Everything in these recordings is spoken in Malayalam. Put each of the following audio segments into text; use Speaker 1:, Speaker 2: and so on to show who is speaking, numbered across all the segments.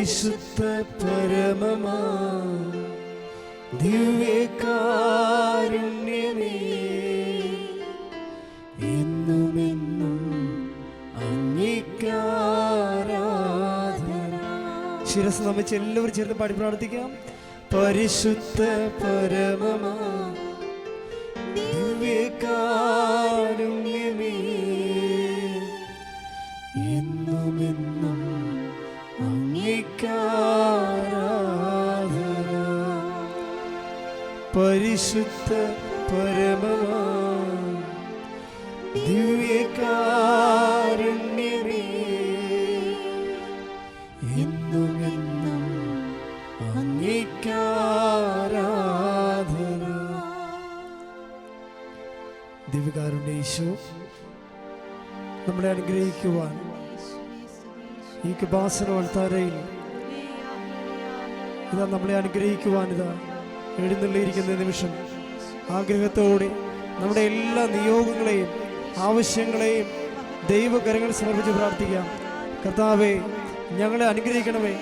Speaker 1: പരിശുദ്ധ പരമമാ ദിവ്യകാരുണ്യമേ. എന്നുമെന്നും അംഗീകാരാധന. ശിരസ് നമിച്ച് എല്ലാവരും ചേർന്ന് പാടി പ്രാർത്ഥിക്കാം. പരിശുദ്ധ പരമമാ വൾത്താരയിൽ ഇതാ നമ്മളെ അനുഗ്രഹിക്കുവാൻ ഇതാ എഴുന്നള്ളിയിരിക്കുന്ന നിമിഷം ആഗ്രഹത്തോടെ നമ്മുടെ എല്ലാ നിയോഗങ്ങളെയും ആവശ്യങ്ങളെയും ദൈവകരങ്ങൾ സമർപ്പിച്ച് പ്രാർത്ഥിക്കാം. കർത്താവെ ഞങ്ങളെ അനുഗ്രഹിക്കണമേ.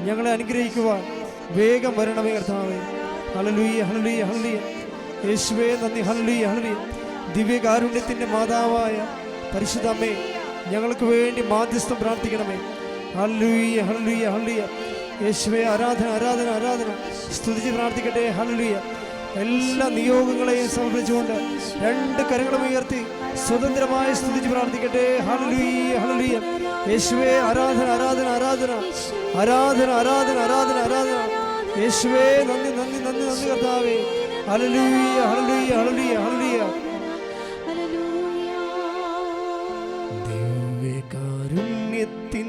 Speaker 1: ഞങ്ങളെ അനുഗ്രഹിക്കുവാൻ വേഗം വരണമേ കർത്താവേ. ഹലലുയ ഹലലുയ്യ ഹലലിയ യേശുവേ നന്ദി. ഹലലുയ്യ ഹലലിയ ദിവ്യകാരുണ്യത്തിന്റെ മാതാവായ പരിശുദ്ധമ്മേ ഞങ്ങൾക്ക് വേണ്ടി മാധ്യസ്ഥം പ്രാർത്ഥിക്കണമേ. ഹല്ലുയ്യ ഹല്ലുയ്യ ഹല്ലുയ്യ യേശുവേ ആരാധന ആരാധന ആരാധന. സ്തുതിച്ച് പ്രാർത്ഥിക്കട്ടെ. ഹല്ലുയ്യ എല്ലാ നിയോഗങ്ങളെയും സമർപ്പിച്ചുകൊണ്ട് രണ്ട് കരങ്ങളും ഉയർത്തി സ്വതന്ത്രമായി സ്തുതിച്ച് പ്രാർത്ഥിക്കട്ടെ. ഹല്ലുയ്യ ഹല്ലുയ്യ യേശുവേ ആരാധന ആരാധന ആരാധന. ആരാധന ആരാധന ആരാധന ആരാധന. യേശുവേ നന്ദി നന്ദി നന്ദി നന്ദി കർത്താവേ. ഹല്ലുയ്യ ഹല്ലുയ്യ ഹല്ലുയ്യ ഹല്ലുയ്യ ദിവ്യകാരുണ്യത്തിൻ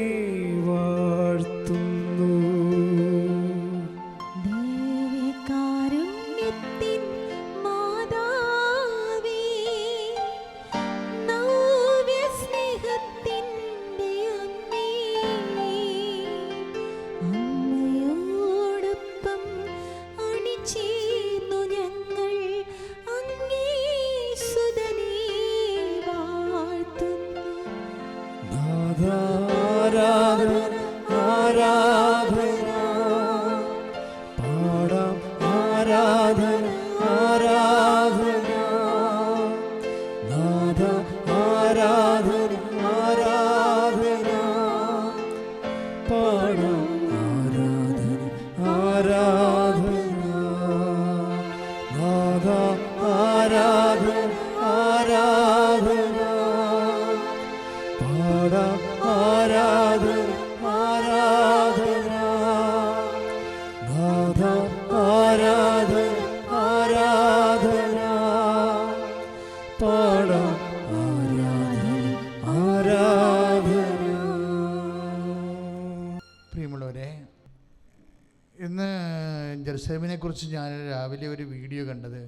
Speaker 2: കുറിച്ച് ഞാൻ രാവിലെ ഒരു വീഡിയോ കണ്ടത്.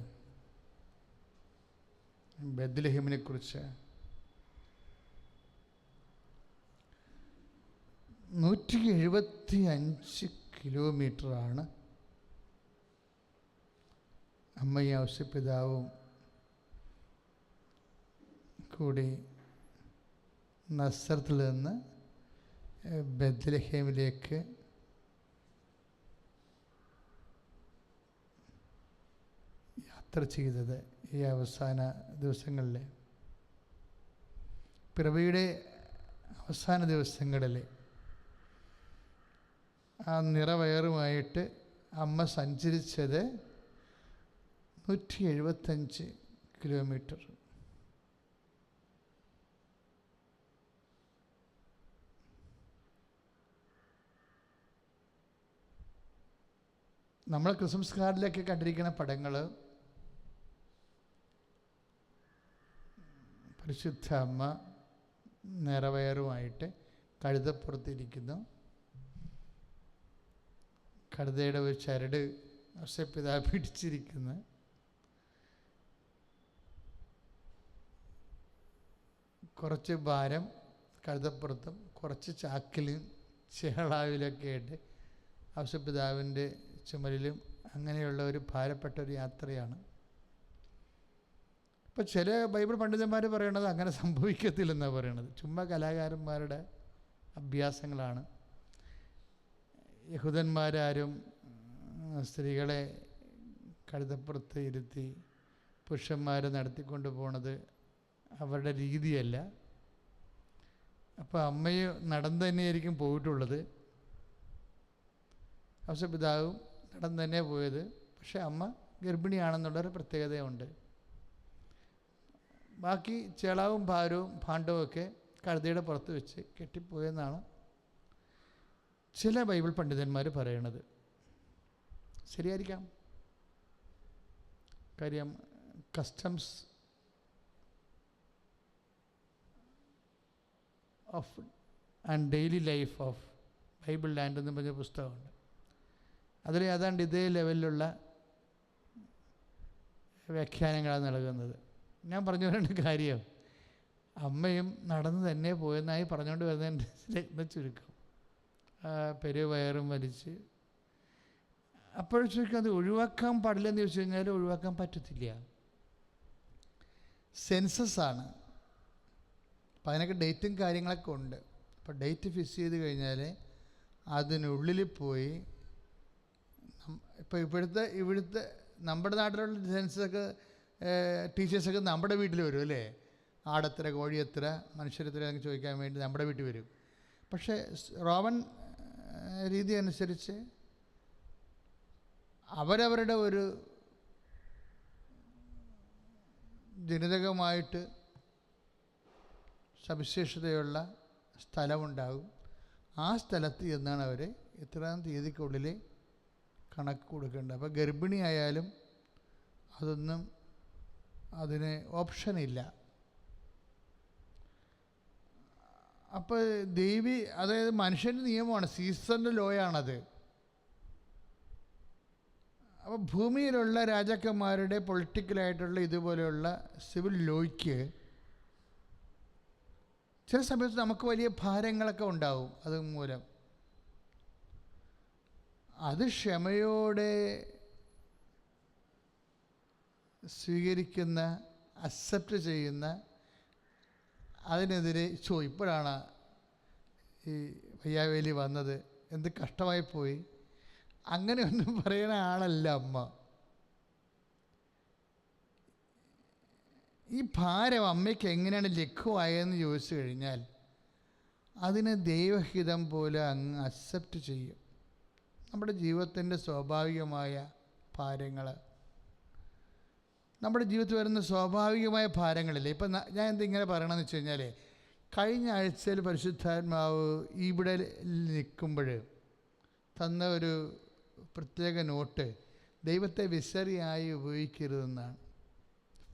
Speaker 2: ബദ്ലഹിമിനെ കുറിച്ച് നൂറ്റി എഴുപത്തി അഞ്ച് കിലോമീറ്ററാണ് അമ്മയും ആവശ്യപിതാവും കൂടി നസ്രത്തിൽ നിന്ന് ബദ്ലഹേമിലേക്ക് യാത്ര ചെയ്തത് ഈ അവസാന ദിവസങ്ങളിൽ പിറവിയുടെ അവസാന ദിവസങ്ങളിൽ ആ നിറവയറുമായിട്ട് അമ്മ സഞ്ചരിച്ചത് നൂറ്റി എഴുപത്തഞ്ച് കിലോമീറ്റർ. നമ്മൾ ക്രിസ്മസ് കാർഡിലൊക്കെ കണ്ടിരിക്കുന്ന പടങ്ങൾ പരിശുദ്ധ അമ്മ നിറവയറുമായിട്ട് കഴുതപ്പുറത്തിരിക്കുന്നു. കഴുതയുടെ ഒരു ചരട് അർഷപിതാ പിടിച്ചിരിക്കുന്നു. കുറച്ച് ഭാരം കഴുതപ്പുറത്തും കുറച്ച് ചാക്കിലും ചേളാവിലൊക്കെ ആയിട്ട് ഔസപിതാവിന്റെ ചുമലിലും അങ്ങനെയുള്ള ഒരു ഭാരപ്പെട്ട ഒരു യാത്രയാണ്. ഇപ്പം ചില ബൈബിൾ പണ്ഡിതന്മാർ പറയണത് അങ്ങനെ സംഭവിക്കത്തില്ലെന്നാണ് പറയണത്. ചുമ്മാ കലാകാരന്മാരുടെ അഭ്യാസങ്ങളാണ്. യഹൂദന്മാരാരും സ്ത്രീകളെ കഴുതപ്പുറത്ത് ഇരുത്തി പുരുഷന്മാർ നടത്തിക്കൊണ്ട് പോണത് അവരുടെ രീതിയല്ല. അപ്പോൾ അമ്മയെ നടന്ന് തന്നെയായിരിക്കും പോയിട്ടുള്ളത്. ഔസപിതാവും നടന്ന് തന്നെ പോയത്. പക്ഷേ അമ്മ ഗർഭിണിയാണെന്നുള്ളൊരു പ്രത്യേകതയുണ്ട്. ബാക്കി ചേളാവും ഭാരവും ഭാണ്ഡവുമൊക്കെ കഴുതയുടെ പുറത്ത് വെച്ച് കെട്ടിപ്പോയെന്നാണ് ചില ബൈബിൾ പണ്ഡിതന്മാർ പറയണത്. ശരിയായിരിക്കാം? കാര്യം customs of and daily life of Bible land എന്ന് പറഞ്ഞ പുസ്തകമുണ്ട്. അതിൽ ഏതാണ്ട് ഇതേ ലെവലിലുള്ള വ്യാഖ്യാനങ്ങളാണ് നൽകുന്നത്. ഞാൻ പറഞ്ഞു വരേണ്ട കാര്യം അമ്മയും നടന്ന് തന്നെ പോയെന്നായി പറഞ്ഞുകൊണ്ട് വരുന്നതിന്റെ രത്ന ചുരുക്കം. പെരുവയറും വലിച്ച്. അപ്പോഴത്തേക്കും അത് ഒഴിവാക്കാൻ പാടില്ലെന്ന് ചോദിച്ചു കഴിഞ്ഞാൽ ഒഴിവാക്കാൻ പറ്റത്തില്ല. സെൻസസ് ആണ്. അപ്പം അതിനൊക്കെ ഡേറ്റും കാര്യങ്ങളൊക്കെ ഉണ്ട്. അപ്പോൾ ഡേറ്റ് ഫിക്സ് ചെയ്ത് കഴിഞ്ഞാൽ അതിനുള്ളിൽ പോയി ഇപ്പോൾ ഇവിടുത്തെ ഇവിടുത്തെ നമ്മുടെ നാട്ടിലുള്ള സെൻസൊക്കെ ടീച്ചേഴ്സൊക്കെ നമ്മുടെ വീട്ടിൽ വരും അല്ലേ? ആടെത്ര കോഴി എത്ര മനുഷ്യരെത്ര ചോദിക്കാൻ വേണ്ടി നമ്മുടെ വീട്ടിൽ വരും. പക്ഷേ റോവൻ രീതി അനുസരിച്ച് അവരവരുടെ ഒരു ജനിതകമായിട്ട് സവിശേഷതയുള്ള സ്ഥലമുണ്ടാകും. ആ സ്ഥലത്ത് എന്നാണ് അവർ ഇത്രാം തീയതിക്കുള്ളിൽ കണക്ക് കൊടുക്കേണ്ടത്? അപ്പോൾ ഗർഭിണിയായാലും അതൊന്നും അതിന് ഓപ്ഷനില്ല അപ്പോൾ ദേവി അതായത് മനുഷ്യന്റെ നിയമമാണ് സീസണിന്റെ ലോയാണത്. അപ്പോൾ ഭൂമിയിലുള്ള രാജാക്കന്മാരുടെ പൊളിറ്റിക്കലായിട്ടുള്ള ഇതുപോലെയുള്ള സിവിൽ ലോയ്ക്ക് ചില സമയത്ത് നമുക്ക് വലിയ ഭാരങ്ങളൊക്കെ ഉണ്ടാവും അതുമൂലം. അത് ക്ഷമയോടെ സ്വീകരിക്കുന്ന അക്സെപ്റ്റ് ചെയ്യുന്ന അതിനെതിരെ ചോ ഇപ്പോഴാണ് ഈ വയ്യാവേലി വന്നത്. എന്ത് കഷ്ടമായി പോയി. അങ്ങനെയൊന്നും പറയുന്ന ആളല്ല അമ്മ. ഈ ഭാരം അമ്മയ്ക്ക് എങ്ങനെയാണ് ലഘുവായതെന്ന് ചോദിച്ചു കഴിഞ്ഞാൽ അതിനെ ദൈവഹിതം പോലെ അങ്ങ് അക്സെപ്റ്റ് ചെയ്യും. നമ്മുടെ ജീവിതത്തിന്റെ സ്വാഭാവികമായ ഭാരങ്ങൾ നമ്മുടെ ജീവിതത്തിൽ വരുന്ന സ്വാഭാവികമായ ഭാരങ്ങളില്ലേ? ഇപ്പം ഞാൻ എന്തിങ്ങനെ പറയണമെന്ന് വെച്ച് കഴിഞ്ഞാൽ കഴിഞ്ഞ ആഴ്ചയിൽ പരിശുദ്ധാത്മാവ് ഇവിടെ നിൽക്കുമ്പോൾ തന്ന ഒരു പ്രത്യേക നോട്ട് ദൈവത്തെ വിസറിയായി ഉപയോഗിക്കരുതെന്നാണ്.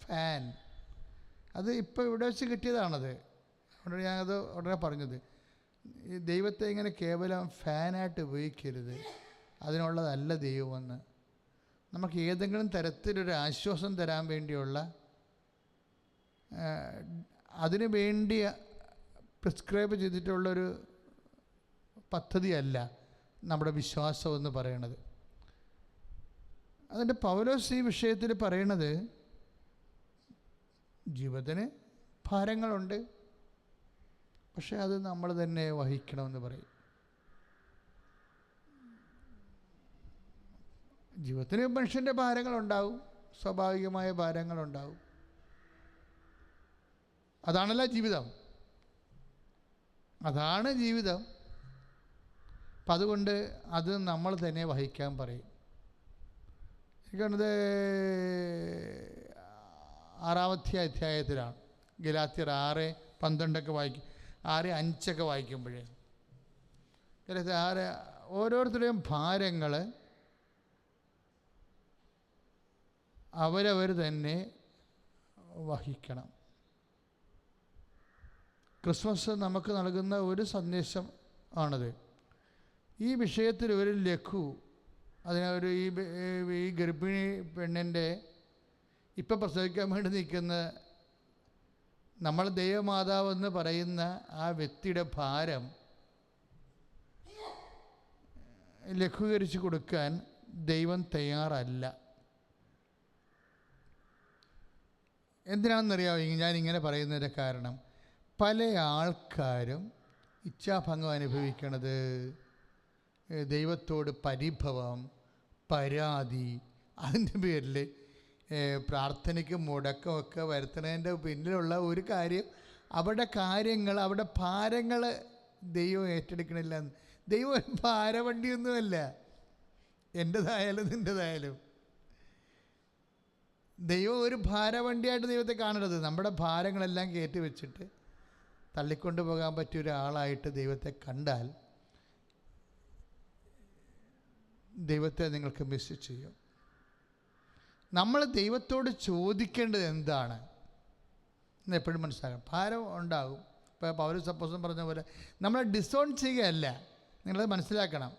Speaker 2: ഫാൻ. അത് ഇപ്പോൾ ഇവിടെ വെച്ച് കിട്ടിയതാണത്. അവിടെ ഞാനത് ഉടനെ പറഞ്ഞത്. ദൈവത്തെ ഇങ്ങനെ കേവലം ഫാനായിട്ട് ഉപയോഗിക്കരുത്. അതിനുള്ളതല്ല ദൈവമെന്ന്. നമുക്ക് ഏതെങ്കിലും തരത്തിലൊരു ആശ്വാസം തരാൻ വേണ്ടിയുള്ള അതിനു വേണ്ടി പ്രിസ്ക്രൈബ് ചെയ്തിട്ടുള്ളൊരു പദ്ധതിയല്ല നമ്മുടെ വിശ്വാസം എന്ന് പറയണത് അതിന്റെ പൗലോസ് ഈ വിഷയത്തിൽ പറയണത് ജീവിതത്തിന് ഭാരങ്ങളുണ്ട് പക്ഷേ അത് നമ്മൾ തന്നെ വഹിക്കണമെന്ന് പറയും. ജീവിതത്തിന് മനുഷ്യന്റെ ഭാരങ്ങളുണ്ടാവും. സ്വാഭാവികമായ ഭാരങ്ങളുണ്ടാവും. അതാണല്ലോ ജീവിതം. അതാണ് ജീവിതം. അപ്പം അതുകൊണ്ട് അത് നമ്മൾ തന്നെ വഹിക്കാൻ പറയും. എനിക്കത് ആറാമത്തെ അധ്യായത്തിലാണ്. ഗലാത്തിയർ ആറ് പന്ത്രണ്ടൊക്കെ വായിക്കും ആറ് അഞ്ചൊക്കെ വായിക്കുമ്പോഴേ. ഗലാത്തിയർ ആറ് ഓരോരുത്തരുടെയും ഭാരങ്ങൾ അവരവർ തന്നെ വഹിക്കണം. ക്രിസ്മസ് നമുക്ക് നൽകുന്ന ഒരു സന്ദേശം ആണത്. ഈ വിഷയത്തിൽ ഒരു ലഘു അതിനെ ഒരു ഈ ഈ ഗർഭിണി പെണ്ണിന്റെ ഇപ്പം പ്രസവിക്കാൻ വേണ്ടി നിൽക്കുന്ന നമ്മൾ ദൈവമാതാവെന്ന് പറയുന്ന ആ വ്യക്തിയുടെ ഭാരം ലഘൂകരിച്ച് കൊടുക്കാൻ ദൈവം തയ്യാറല്ല. എന്തിനാണെന്നറിയാമോ ഇങ്ങനെ പറയുന്നതിന്റെ കാരണം. പല ആൾക്കാരും ഇച്ഛാഭംഗം അനുഭവിക്കണത് ദൈവത്തോട് പരിഭവം പരാതി അതിന്റെ പേരിൽ പ്രാർത്ഥനയ്ക്ക് മുടക്കമൊക്കെ വരുത്തുന്നതിന്റെ പിന്നിലുള്ള ഒരു കാര്യം അവിടെ കാര്യങ്ങൾ അവിടെ ഭാരങ്ങൾ ദൈവം ഏറ്റെടുക്കണില്ല. ദൈവം ഭാരവണ്ടിയൊന്നുമല്ല. എന്റെതായാലും നിന്റെതായാലും. ദൈവം ഒരു ഭാരവണ്ടിയായിട്ട് ദൈവത്തെ കാണരുത്. നമ്മുടെ ഭാരങ്ങളെല്ലാം കയറ്റി വെച്ചിട്ട് തള്ളിക്കൊണ്ടു പോകാൻ പറ്റിയ ഒരാളായിട്ട് ദൈവത്തെ കണ്ടാൽ ദൈവത്തെ നിങ്ങൾക്ക് മിസ് ചെയ്യും. നമ്മൾ ദൈവത്തോട് ചോദിക്കേണ്ടത് എന്താണ്? എന്ന് എപ്പോഴും മനസ്സിലാക്കാം ഭാരം ഉണ്ടാകും. ഇപ്പോൾ പൗര സപ്പോസും പറഞ്ഞ പോലെ നമ്മളെ ഡിസോൺ ചെയ്യുകയല്ല. നിങ്ങളത് മനസ്സിലാക്കണം.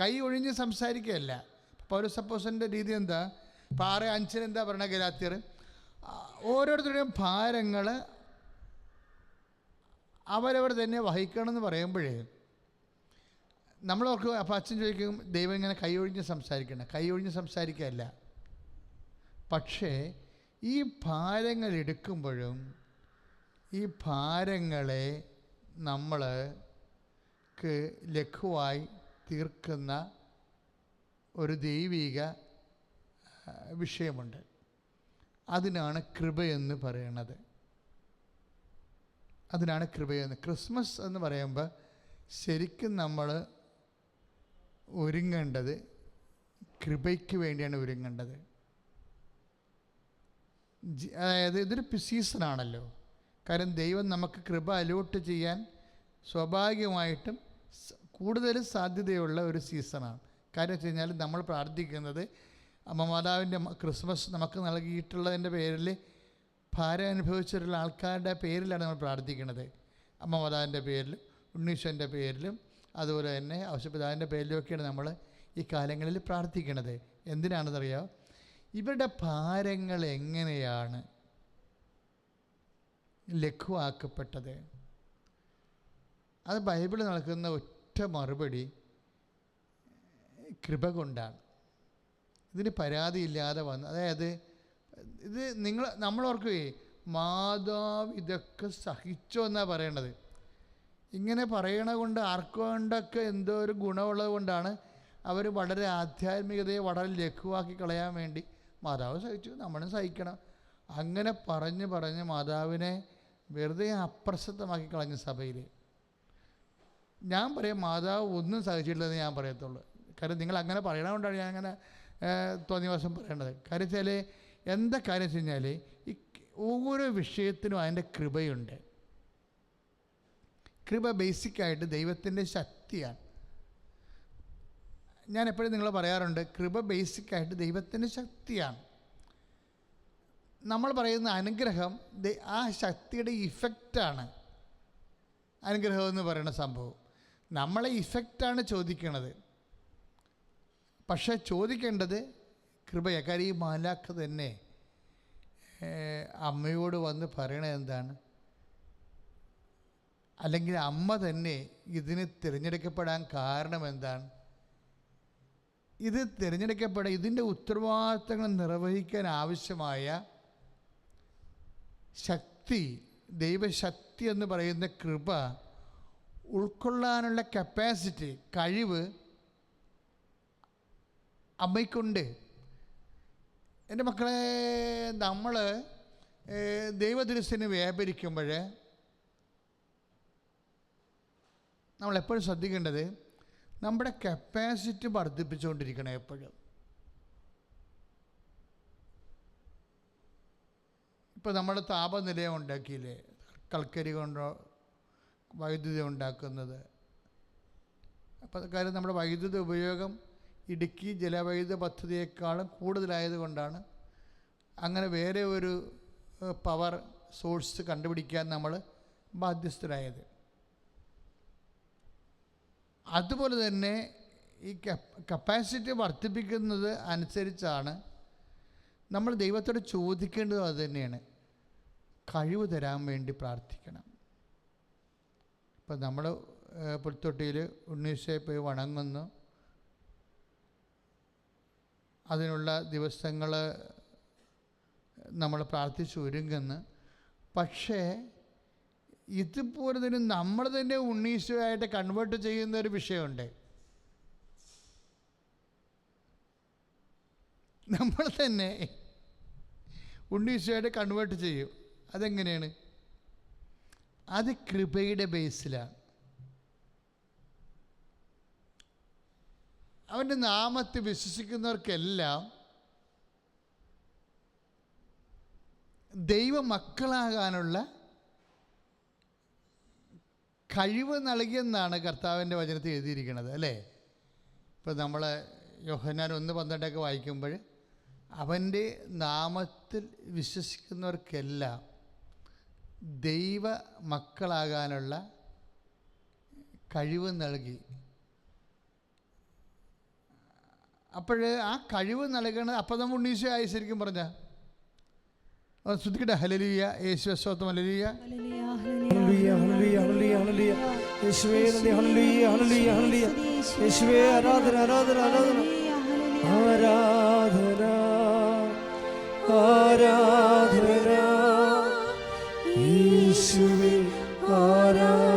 Speaker 2: കൈ ഒഴിഞ്ഞ് സംസാരിക്കുകയല്ല. പൗര സപ്പോസിന്റെ രീതി എന്താ? ഇപ്പോൾ ആറ് അഞ്ചിന് എന്താ പറയണ ഗലാത്തിയർ? ഓരോരുത്തരുടെയും ഭാരങ്ങൾ അവരവർ തന്നെ വഹിക്കണം എന്ന് പറയുമ്പോഴേ നമ്മളോർക്ക് അപ്പം അച്ഛൻ ചോദിക്കും ദൈവം ഇങ്ങനെ കൈ ഒഴിഞ്ഞ് സംസാരിക്കണം കൈ ഒഴിഞ്ഞ് സംസാരിക്കുകയല്ല. പക്ഷേ ഈ ഭാരങ്ങൾ എടുക്കുമ്പോഴും ഈ ഭാരങ്ങളെ നമ്മൾക്ക് ലഘുവായി തീർക്കുന്ന ഒരു ദൈവിക വിഷയമുണ്ട്. അതിനാണ് കൃപയെന്ന് പറയണത്. അതിനാണ് കൃപയെന്ന്. ക്രിസ്മസ് എന്ന് പറയുമ്പോൾ ശരിക്കും നമ്മൾ ഒരുങ്ങേണ്ടത് കൃപയ്ക്ക് വേണ്ടിയാണ് ഒരുങ്ങേണ്ടത്. അതായത് ഇതൊരു സീസണാണല്ലോ കാരണം ദൈവം നമുക്ക് കൃപ അലോട്ട് ചെയ്യാൻ സ്വാഭാവികമായിട്ടും കൂടുതൽ സാധ്യതയുള്ള ഒരു സീസണാണ് കാര്യം വെച്ച് കഴിഞ്ഞാൽ നമ്മൾ പ്രാർത്ഥിക്കുന്നത് അമ്മ മാതാവിന്റെ ക്രിസ്മസ് നമുക്ക് നൽകിയിട്ടുള്ളതിന്റെ പേരിൽ ഭാരം അനുഭവിച്ചിട്ടുള്ള ആൾക്കാരുടെ പേരിലാണ് നമ്മൾ പ്രാർത്ഥിക്കുന്നത്. അമ്മ മാതാവിന്റെ പേരിലും ഉണ്ണീശ്വന്റെ പേരിലും അതുപോലെ തന്നെ ഔഷപിതാവിന്റെ പേരിലുമൊക്കെയാണ് നമ്മൾ ഈ കാലങ്ങളിൽ പ്രാർത്ഥിക്കുന്നത്. എന്തിനാണെന്നറിയാം? ഇവരുടെ ഭാരങ്ങൾ എങ്ങനെയാണ് ലഘുവാക്കപ്പെട്ടത്? അത് ബൈബിൾ നൽകുന്ന ഒറ്റ മറുപടി കൃപ കൊണ്ടാണ്. ഇതിന് പരാതിയില്ലാതെ വന്ന് അതായത് ഇത് നിങ്ങൾ നമ്മളോർക്കുകയെ മാതാവ് ഇതൊക്കെ സഹിച്ചോ എന്നാണ് പറയണത് ഇങ്ങനെ പറയണ കൊണ്ട് ആർക്കൊണ്ടൊക്കെ എന്തോ ഒരു ഗുണമുള്ളത് കൊണ്ടാണ് അവർ വളരെ ആധ്യാത്മികതയെ വളരെ ലഘുവാക്കി കളയാൻ വേണ്ടി മാതാവ് സഹിച്ചു നമ്മളും സഹിക്കണം. അങ്ങനെ പറഞ്ഞ് പറഞ്ഞ് മാതാവിനെ വെറുതെ അപ്രസക്തമാക്കി കളഞ്ഞ സഭയിൽ ഞാൻ പറയാം മാതാവ് ഒന്നും സഹിച്ചിട്ടില്ലെന്ന് ഞാൻ പറയത്തുള്ളൂ. കാരണം നിങ്ങൾ അങ്ങനെ പറയണ കൊണ്ടാണ് ഞാൻ അങ്ങനെ തോന്നിയ വശം പറയേണ്ടത്. കാര്യം വെച്ചാൽ എന്താ കാര്യം വെച്ച് കഴിഞ്ഞാൽ ഈ ഓരോ വിഷയത്തിനും അതിന്റെ കൃപയുണ്ട്. കൃപ ബേസിക്കായിട്ട് ദൈവത്തിന്റെ ശക്തിയാണ്. ഞാൻ എപ്പോഴും നിങ്ങൾ പറയാറുണ്ട് കൃപ ബേസിക്കായിട്ട് ദൈവത്തിന്റെ ശക്തിയാണ്. നമ്മൾ പറയുന്ന അനുഗ്രഹം ആ ശക്തിയുടെ ഇഫക്റ്റാണ് അനുഗ്രഹം എന്ന് പറയുന്ന സംഭവം. നമ്മളെ ഇഫക്റ്റാണ് ചോദിക്കണത്. പക്ഷേ ചോദിക്കേണ്ടത് കൃപയ. കാര്യം ഈ മാലാഖ തന്നെ അമ്മയോട് വന്ന് പറയണത് എന്താണ്? അല്ലെങ്കിൽ അമ്മ തന്നെ ഇതിന് തിരഞ്ഞെടുക്കപ്പെടാൻ കാരണം എന്താണ്? ഇത് തിരഞ്ഞെടുക്കപ്പെടാൻ ഇതിന്റെ ഉത്തരവാദിത്തങ്ങൾ നിർവഹിക്കാൻ ആവശ്യമായ ശക്തി ദൈവശക്തി എന്ന് പറയുന്ന കൃപ ഉൾക്കൊള്ളാനുള്ള കപ്പാസിറ്റി കഴിവ് അമ്മയ്ക്കുണ്ട്. എന്റെ മക്കളെ നമ്മൾ ദൈവദൃശ്യന് വ്യാപരിക്കുമ്പോൾ നമ്മൾ എപ്പോഴും ശ്രദ്ധിക്കേണ്ടത് നമ്മുടെ കപ്പാസിറ്റി വർദ്ധിപ്പിച്ചുകൊണ്ടിരിക്കണം എപ്പോഴും. ഇപ്പോൾ നമ്മുടെ താപനിലയം ഉണ്ടാക്കിയില്ലേ? കൽക്കരി കൊണ്ടോ വൈദ്യുതി ഉണ്ടാക്കുന്നത്. അപ്പോൾ കാര്യം നമ്മുടെ വൈദ്യുതി ഉപയോഗം ഇടുക്കി ജലവൈദ്യുത പദ്ധതിയേക്കാളും കൂടുതലായതുകൊണ്ടാണ് അങ്ങനെ വേറെ ഒരു പവർ സോഴ്സ് കണ്ടുപിടിക്കാൻ നമ്മൾ ബാധ്യസ്ഥരായത്. അതുപോലെ തന്നെ ഈ കപ്പാസിറ്റി വർദ്ധിപ്പിക്കുന്നത് അനുസരിച്ചാണ് നമ്മൾ ദൈവത്തോട് ചോദിക്കേണ്ടത് അത് തന്നെയാണ്. കഴിവ് തരാൻ വേണ്ടി പ്രാർത്ഥിക്കണം. ഇപ്പം നമ്മൾ പുൽത്തൊട്ടിയിൽ ഉണ്ണീശയെ പോയി വണങ്ങുന്നു. അതിനുള്ള ദിവസങ്ങൾ നമ്മൾ പ്രാർത്ഥിച്ചു ഒരുങ്ങുന്നു. പക്ഷേ ഇതുപോലെ തന്നെ നമ്മൾ തന്നെ ഉണ്ണീശോയായിട്ട് കൺവേർട്ട് ചെയ്യുന്ന ഒരു വിഷയമുണ്ട്. നമ്മൾ തന്നെ ഉണ്ണീശോയായിട്ട് കൺവേർട്ട് ചെയ്യും. അതെങ്ങനെയാണ്? അത് കൃപയുടെ ബേസിലാണ് അവന്റെ നാമത്തെ വിശ്വസിക്കുന്നവർക്കെല്ലാം ദൈവ മക്കളാകാനുള്ള കഴിവ് നൽകിയെന്നാണ് കർത്താവിന്റെ വചനത്തിൽ എഴുതിയിരിക്കുന്നത് അല്ലേ? ഇപ്പോൾ നമ്മൾ യോഹന്നാൻ ഒന്ന് പന്ത്രണ്ടൊക്കെ വായിക്കുമ്പോൾ അവന്റെ നാമത്തിൽ വിശ്വസിക്കുന്നവർക്കെല്ലാം ദൈവ മക്കളാകാനുള്ള കഴിവ് നൽകി. അപ്പോൾ ആ കഴിവ് നൽകണത് അപ്പം നമ്മൾ ഉണ്ണീശോ ആയി ശരിക്കും പറഞ്ഞ. ശ്രദ്ധിക്കട്ടെ. ഹലലിയ യേശു സ്വത്വം ഹലലിയ.
Speaker 1: യേശുവേ. യേശുവേ ആരാധന ആരാധന ആരാധന. ആരാധന ആരാധന. യേശുവേ ആരാധന.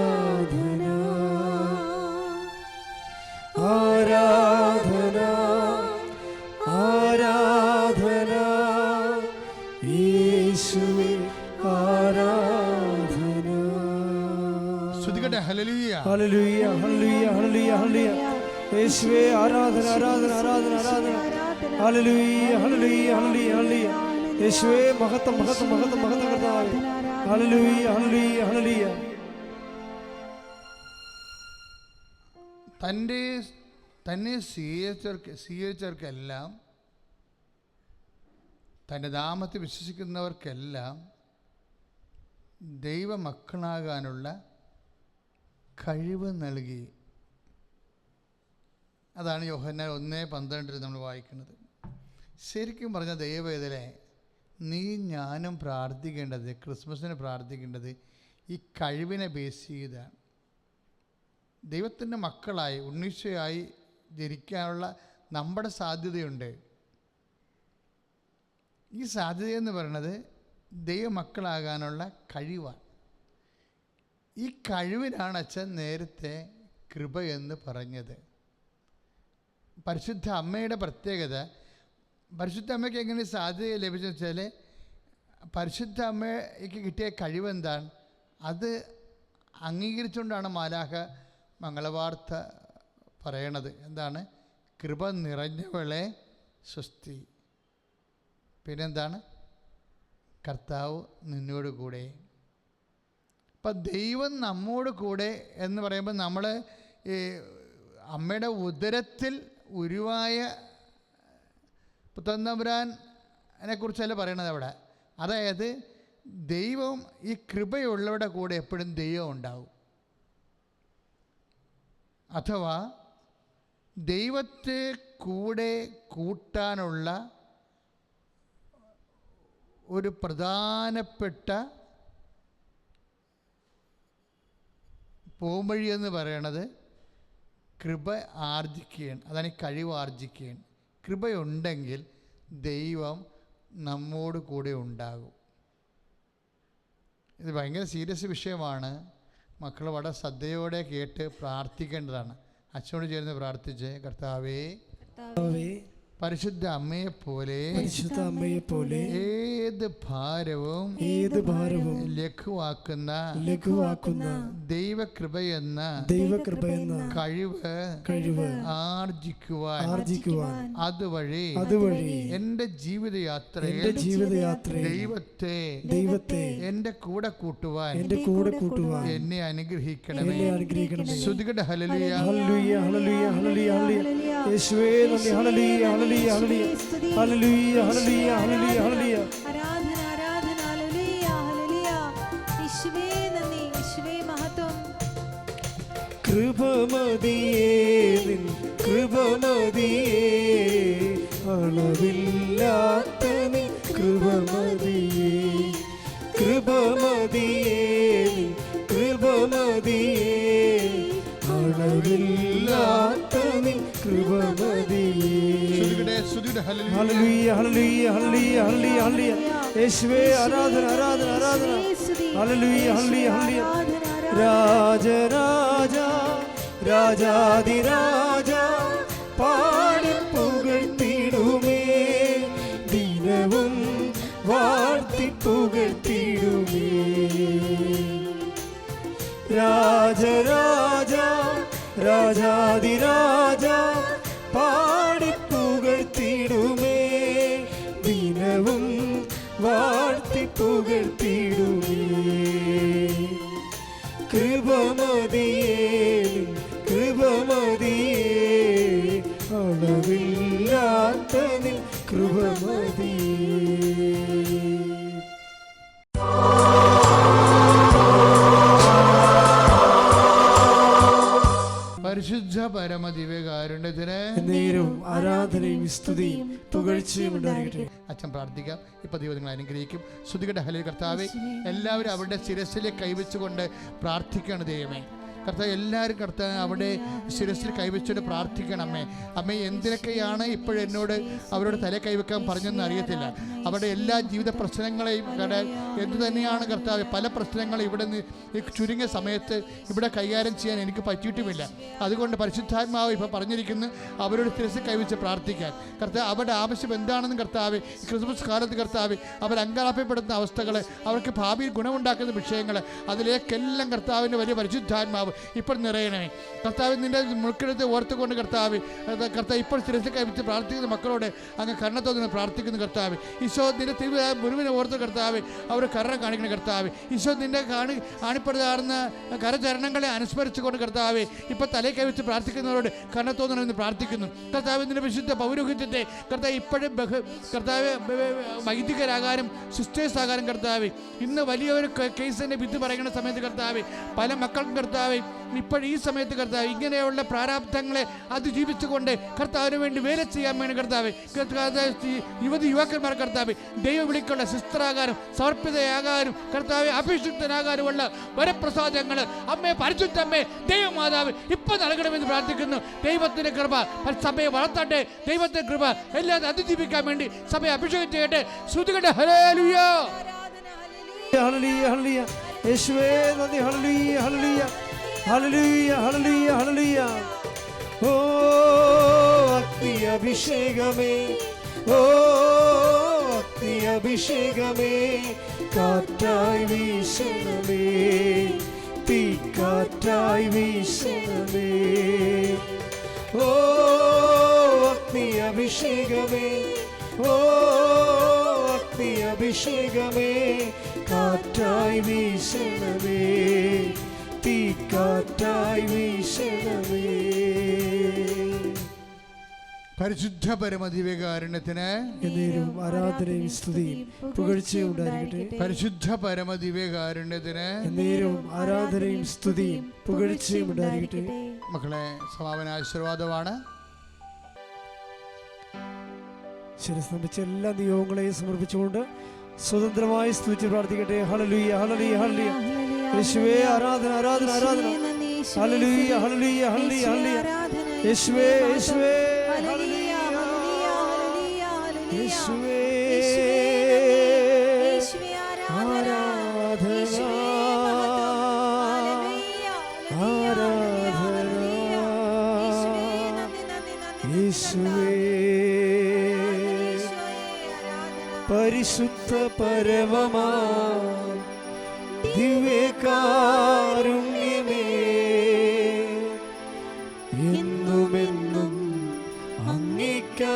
Speaker 1: ഹല്ലേലൂയ ഹല്ലേലൂയ ഹല്ലേലൂയ ഹല്ലേലൂയ യേശുവേ ആരാധന ആരാധന ആരാധന ആരാധന ഹല്ലേലൂയ ഹല്ലേലൂയ ഹല്ലേലൂയ ഹല്ലേലൂയ യേശുവേ മഹത്വം മഹത്വം മഹത്വം മഹത്വം ഹല്ലേലൂയ ഹല്ലേലൂയ
Speaker 2: തന്റെ തന്നെ സ്വീകരിച്ചവർക്ക് സ്വീകരിച്ചവർക്കെല്ലാം തന്റെ നാമത്തെ വിശ്വസിക്കുന്നവർക്കെല്ലാം ദൈവമക്കളാകാനുള്ള കഴിവ് നൽകി. അതാണ് യോഹന്നാൻ ഒന്ന് പന്ത്രണ്ടിൽ നമ്മൾ വായിക്കുന്നത്. ശരിക്കും പറഞ്ഞ ദൈവവേദനെ നീ ഞാനും പ്രാർത്ഥിക്കേണ്ടത് ക്രിസ്മസിന് പ്രാർത്ഥിക്കേണ്ടത് ഈ കഴിവിനെ ബേസ് ചെയ്താണ്. ദൈവത്തിന്റെ മക്കളായി ഉണ്ണീശയായി ജനിക്കാനുള്ള നമ്മുടെ സാധ്യതയുണ്ട്. ഈ സാധ്യത എന്ന് പറയുന്നത് ദൈവമക്കളാകാനുള്ള കഴിവാണ്. ഈ കഴിവിനാണ് അച്ഛൻ നേരത്തെ കൃപ എന്ന് പറഞ്ഞത്. പരിശുദ്ധ അമ്മയുടെ പ്രത്യേകത പരിശുദ്ധ അമ്മയ്ക്ക് എങ്ങനെ സാധ്യത ലഭിച്ചെന്ന് വെച്ചാൽ പരിശുദ്ധ അമ്മയ്ക്ക് കിട്ടിയ കഴിവെന്താണ്? അത് അംഗീകരിച്ചുകൊണ്ടാണ് മാലാഹ മംഗളവാർത്ത പറയണത്. എന്താണ്? കൃപ നിറഞ്ഞവളെ സ്വസ്തി. പിന്നെന്താണ്? കർത്താവ് നിന്നോട് കൂടെ അപ്പം ദൈവം നമ്മോട് കൂടെ എന്ന് പറയുമ്പോൾ നമ്മൾ ഈ അമ്മയുടെ ഉദരത്തിൽ ഉരുവായ പുത്തന്തമ്പുരാനെ കുറിച്ചല്ല പറയണത് അവിടെ? അതായത് ദൈവം ഈ കൃപയുള്ളവരുടെ കൂടെ എപ്പോഴും ദൈവം ഉണ്ടാവും. അഥവാ ദൈവത്തെ കൂടെ കൂട്ടാനുള്ള ഒരു പ്രധാനപ്പെട്ട പോംവഴി എന്ന് പറയണത് കൃപ ആർജിക്കുകയാണ്. അതാണ് ഈ കഴിവ് ആർജിക്കുകയാണ്. കൃപയുണ്ടെങ്കിൽ ദൈവം നമ്മോട് കൂടെ ഉണ്ടാകും. ഇത് ഭയങ്കര സീരിയസ് വിഷയമാണ്. മക്കൾ വളരെ ശ്രദ്ധയോടെ കേട്ട് പ്രാർത്ഥിക്കേണ്ടതാണ്. അച്ഛനോട് ചേർന്ന് പ്രാർത്ഥിച്ച്. കർത്താവേ.
Speaker 1: കർത്താവേ,
Speaker 2: പരിശുദ്ധ അമ്മയെ പോലെ
Speaker 1: പരിശുദ്ധ അമ്മയെ പോലെ
Speaker 2: ഏത് ഭാരവും
Speaker 1: ഏത് ഭാരവും
Speaker 2: ലഘുവാക്കുന്ന
Speaker 1: ലഘുവാക്കുന്ന
Speaker 2: ദൈവകൃപയെന്ന
Speaker 1: ദൈവകൃപ എന്ന
Speaker 2: കഴിവ്
Speaker 1: കഴിവ്
Speaker 2: ആർജിക്കുവാൻ
Speaker 1: ആർജിക്കുവാൻ
Speaker 2: അതുവഴി
Speaker 1: അതുവഴി
Speaker 2: എന്റെ ജീവിതയാത്രയിൽ
Speaker 1: എന്റെ ജീവിതയാത്ര
Speaker 2: ദൈവത്തെ
Speaker 1: ദൈവത്തെ
Speaker 2: എന്റെ കൂടെ കൂട്ടുവാൻ
Speaker 1: എന്റെ കൂടെ കൂട്ടുവാൻ
Speaker 2: എന്നെ അനുഗ്രഹിക്കണമേ.
Speaker 1: എന്നെ അനുഗ്രഹിക്കണമേ.
Speaker 2: ശ്രുതികട ഹലലിയ
Speaker 1: ഹലലിയ ഹലലിയ ഹലലിയ ഹലലിയ യേശുവേ നന്ദി ഹല്ലേലൂയ. ഹല്ലേലൂയ ഹല്ലേലൂയ ഹല്ലേലൂയ ഹല്ലേലൂയ ഹല്ലേലൂയ ഹല്ലേലൂയ
Speaker 3: ആരാധന ആരാധന ഹല്ലേലൂയ ഹല്ലേലൂയ യേശുവേ നന്ദി. യേശുവേ മഹത്വം.
Speaker 1: കൃപമതിയേ നിൻ കൃപമതിയേ അളവില്ലാത്ത കൃപമതിയേ കൃപമതിയേ കൃപമതിയേ അളവില്ലാത്ത കൃപമതിയേ യേശുവേ ആരാധന ആരാധന ആരാധന. ഹല്ലേലൂയ ഹല്ലേലൂയ ഹല്ലേലൂയ. രാജരാജ രാജാതിരാജ പാടി പുകഴ്ത്തിടുമേ ദിനവും വാഴ്ത്തി പുകഴ്ത്തിടുമേ രാജരാജ രാജാതിരാജ പാടി നിൻ കൃപമതിയേ
Speaker 2: പരിശുദ്ധ പരമദിവ്യകാരുണ്യത്തിന്
Speaker 1: നേരും ആരാധനയും സ്തുതിയും പുകഴ്ചയും ഉണ്ടാകട്ടെ.
Speaker 2: അച്ഛൻ പ്രാർത്ഥിക്കാം. ഇപ്പൊ ദൈവം നിങ്ങൾ അനുഗ്രഹിക്കും. ശ്രുതികട ഹലി കർത്താവെ എല്ലാവരും അവരുടെ ശിരസിലെ കൈവച്ചുകൊണ്ട് പ്രാർത്ഥിക്കുകയാണ് ദൈവമേ. കർത്താവ് എല്ലാവരും കർത്താവ് അവിടെ ശിരസിൽ കൈവച്ചുകൊണ്ട് പ്രാർത്ഥിക്കണം അമ്മേ. എന്തിനൊക്കെയാണ് ഇപ്പോഴെന്നോട് അവരോട് തല കൈവെക്കാൻ പറഞ്ഞെന്ന് അറിയത്തില്ല. അവരുടെ എല്ലാ ജീവിത പ്രശ്നങ്ങളെയും കട എന്തു തന്നെയാണ് കർത്താവ് പല പ്രശ്നങ്ങളും ഇവിടെ നിന്ന് ചുരുങ്ങിയ സമയത്ത് ഇവിടെ കൈകാര്യം ചെയ്യാൻ എനിക്ക് പറ്റിയിട്ടുമില്ല. അതുകൊണ്ട് പരിശുദ്ധാത്മാവ് ഇപ്പോൾ പറഞ്ഞിരിക്കുന്നു അവരോട് ശിരസിൽ കൈവച്ച് പ്രാർത്ഥിക്കാൻ. കർത്താവ് അവരുടെ ആവശ്യം എന്താണെന്ന് കർത്താവ് ക്രിസ്മസ് കാലത്ത് കർത്താവ് അവർ അങ്കാപ്യപ്പെടുന്ന അവസ്ഥകൾ അവർക്ക് ഭാവിയിൽ ഗുണമുണ്ടാക്കുന്ന വിഷയങ്ങൾ അതിലേക്കെല്ലാം കർത്താവിന്റെ വലിയ പരിശുദ്ധാത്മാവ് ഇപ്പോൾ നിറയണമേ. കർത്താവ് നിന്റെ മുൾക്കെടുത്ത് ഓർത്തുകൊണ്ട് കർത്താവ് കർത്താവ് ഇപ്പോൾ ശിരസിൽ കൈവച്ച് പ്രാർത്ഥിക്കുന്ന മക്കളോട് അങ്ങ് കർണത്തോന്ന് പ്രാർത്ഥിക്കുന്ന കർത്താവ്. ഈശോ നിന്റെ തിരു മുറിവിനെ ഓർത്ത് കർത്താവ് അവർ കരണം കാണിക്കുന്ന കർത്താവ്. ഈശോ നിന്റെ കാണി കാണിപ്പെടുതാർന്ന കരചരണങ്ങളെ അനുസ്മരിച്ചുകൊണ്ട് കർത്താവ് ഇപ്പോൾ തലയിൽ കൈവച്ച് പ്രാർത്ഥിക്കുന്നവരോട് കർണത്തോന്നണമെന്ന് പ്രാർത്ഥിക്കുന്നു. കർത്താവ് നിന്റെ വിശുദ്ധ പൗരോഹിത്യത്തെ കർത്താവ് ഇപ്പോഴും ബഹു കർത്താവ് വൈദികരാകാനും സിസ്റ്റേഴ്സ് ആകാനും കർത്താവ് ഇന്ന് വലിയൊരു കേസിന്റെ വിധി പറയുന്ന സമയത്ത് കർത്താവ് പല മക്കൾക്കും കർത്താവ് ഇപ്പോൾ ഈ സമയത്ത് കർത്താവ് ഇങ്ങനെയുള്ള പ്രാരാബ്ധങ്ങളെ അതിജീവിച്ചുകൊണ്ട് കർത്താവിന് വേണ്ടി വേല ചെയ്യാൻ വേണ്ടി കർത്താവ് യുവതി യുവാക്കന്മാർ കർത്താവ് ദൈവ വിളിക്കുള്ള സിസ്റ്ററാകാനും സമർപ്പിതയാകാനും കർത്താവ് അഭിഷിക്തനാകാനുമുള്ള വരപ്രസാദങ്ങൾ അമ്മയെ പരിശുദ്ധമ്മേ ദൈവമാതാവ് ഇപ്പൊ നൽകണമെന്ന് പ്രാർത്ഥിക്കുന്നു. ദൈവത്തിന്റെ കൃപ സഭയെ വളർത്തട്ടെ. ദൈവത്തിന്റെ കൃപ എല്ലാം അതിജീവിക്കാൻ വേണ്ടി സഭയെ അഭിഷേകം ചെയ്യട്ടെ. ശ്രുതികട്ടെ ഹലേലുയ്യ
Speaker 1: ഹലിയ ഹലിയ യേശുവേ നന്ദി ഹലിയ ഹല്ലേലൂയ. ഹല്ലേലൂയ ഹല്ലേലൂയ ഹല്ലേലൂയ ഓ അഗ്നി അഭിഷേകമേ ഓ അഗ്നി അഭിഷേകമേ കാറ്റായി വീശണമേ തീ കാറ്റായി വീശണമേ ഓ അഗ്നി അഭിഷേകമേ ഓ അഗ്നി അഭിഷേകമേ കാറ്റായി വീശണമേ തീ കാറ്റായി വീശണമേ.
Speaker 2: പരിശുദ്ധ പരമദിവ്യകാരുണ്യത്തിന്
Speaker 1: ആരാധനയും സ്തുതിയും പുകഴ്ചയും ഉണ്ടായിരിക്കട്ടെ.
Speaker 2: പരിശുദ്ധ പരമദിവ്യകാരുണ്യത്തിന്
Speaker 1: എന്നേരും ആരാധനയും സ്തുതിയും പുകഴ്ചയും ഉണ്ടായിരിക്കട്ടെ.
Speaker 2: മക്കളെ സമാപന ആശീർവാദമാണ്.
Speaker 1: ശിരസ്തംഭിച്ച എല്ലാ നിയോഗങ്ങളെയും സമർപ്പിച്ചുകൊണ്ട് സ്വതന്ത്രമായി സ്തുതിച്ച് പ്രാർത്ഥിക്കട്ടെ. ഹളലുയ ഹളലിയ ഹള്ളിയ യേശുവേ ആരാധന ആരാധന ആരാധന. ഹല്ലേലൂയ, ഹല്ലേലൂയ, ഹല്ലേലൂയ, ഹല്ലേലൂയ. യേശുവേ യേശുവേ ഹല്ലേലൂയ. യേശുവേ ആരാധന. യേശുവേ പരിശുദ്ധ പരമമാ. ദിവ്യകാരുണ്യമേ എന്നുമെന്നും അംഗീകാരാധന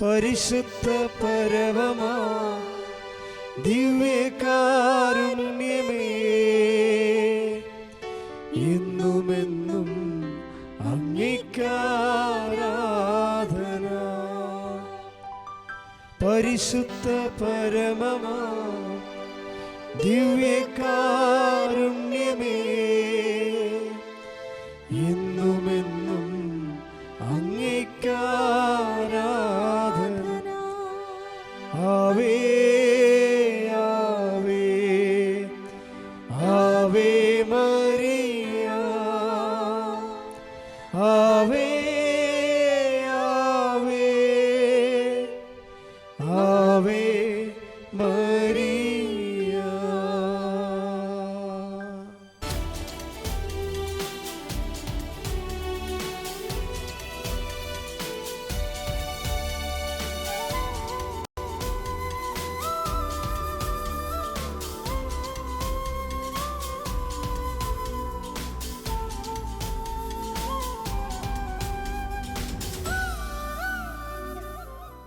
Speaker 1: പരിശുദ്ധ ദിവ്യകാരുണ്യമേ